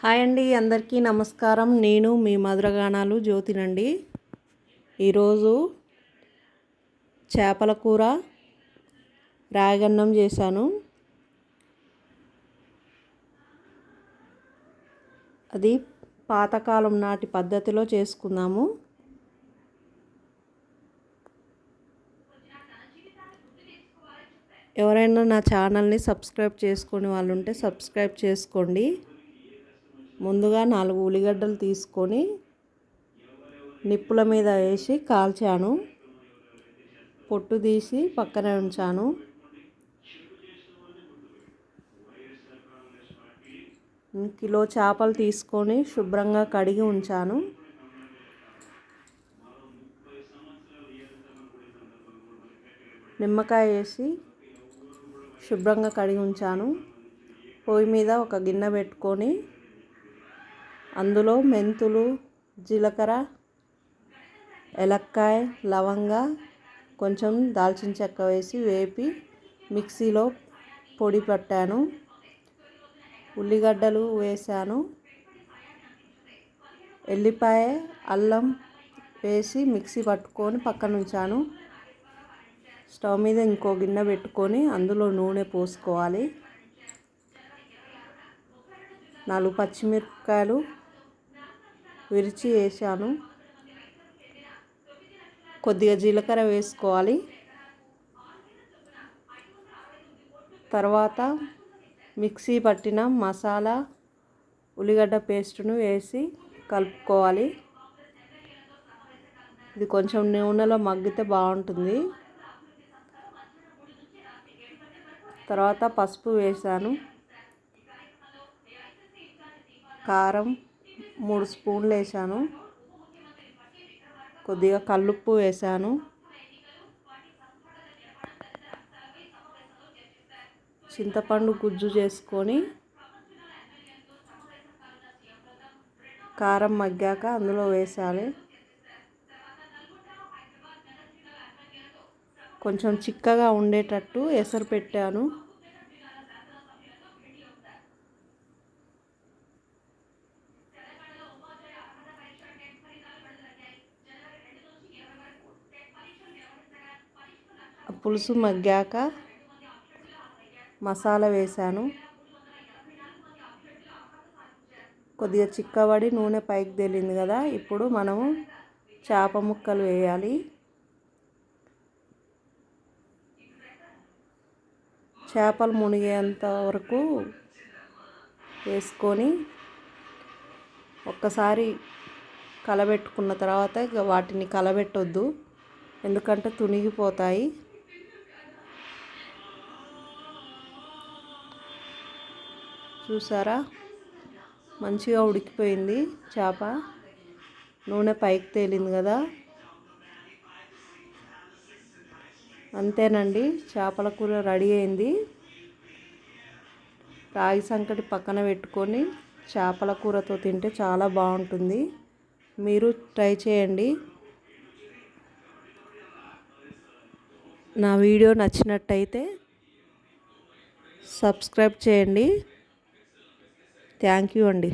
Hi అండి అందరికీ నమస్కారం. నేను మీ మధురగానాలు జ్యోతినండి. ఈరోజు చేపల కూర రాగన్నం చేశాను. అది పాతకాలం నాటి పద్ధతిలో చేసుకుందాము. ఎవరైనా నా ఛానల్ని సబ్స్క్రైబ్ చేసుకునే వాళ్ళు ఉంటే సబ్స్క్రైబ్ చేసుకోండి. ముందుగా నాలుగు ఉల్లిగడ్డలు తీసుకొని నిప్పుల మీద వేసి కాల్చాను. పొట్టు తీసి పక్కనే ఉంచాను. కిలో చేపలు తీసుకొని శుభ్రంగా కడిగి ఉంచాను. నిమ్మకాయ వేసి శుభ్రంగా కడిగి ఉంచాను. పొయ్యి మీద ఒక గిన్నె పెట్టుకొని అందులో మెంతులు జీలకర్ర ఎలక్కాయ లవంగ కొంచెం దాల్చిన చెక్క వేసి వేపి మిక్సీలో పొడి పట్టాను. ఉల్లిగడ్డలు వేసాను. ఎల్లిపాయ అల్లం వేసి మిక్సీ పట్టుకొని పక్కన ఉంచాను. స్టవ్ మీద ఇంకో గిన్నె పెట్టుకొని అందులో నూనె పోసుకోవాలి. నాలుగు పచ్చిమిరపకాయలు విరిచి వేసాను. కొద్దిగా జీలకర్ర వేసుకోవాలి. తర్వాత మిక్సీ పట్టిన మసాలా ఉల్లిగడ్డ పేస్టును వేసి కలుపుకోవాలి. ఇది కొంచెం నూనెలో మగ్గితే బాగుంటుంది. తర్వాత పసుపు వేసాను. కారం మూడు స్పూన్లు వేసాను. కొద్దిగా కల్లుప్పు వేసాను. చింతపండు గుజ్జు చేసుకొని కారం మగ్గాక అందులో వేసాలి. కొంచెం చిక్కగా ఉండేటట్టు ఎసరు పెట్టాను. పులుసు మగ్గాక మసాలా వేసాను కొద్దిగా చిక్కబడి నూనె పైకి తేలింది కదా ఇప్పుడు మనము చేప ముక్కలు వేయాలి. చేపలు మునిగేంత వరకు వేసుకొని ఒక్కసారి కలబెట్టుకున్న తర్వాత ఇక వాటిని కలబెట్టొద్దు ఎందుకంటే తునిగిపోతాయి. చూసారా? మంచిగా ఉడికిపోయింది చేప. నూనె పైకి తేలింది కదా. అంతేనండి చేపల కూర రెడీ అయింది. రాగి సంకటి పక్కన పెట్టుకొని చేపల కూరతో తింటే చాలా బాగుంటుంది. మీరు ట్రై చేయండి. నా వీడియో నచ్చినట్టయితే సబ్స్క్రైబ్ చేయండి. థ్యాంక్ యూ అండి.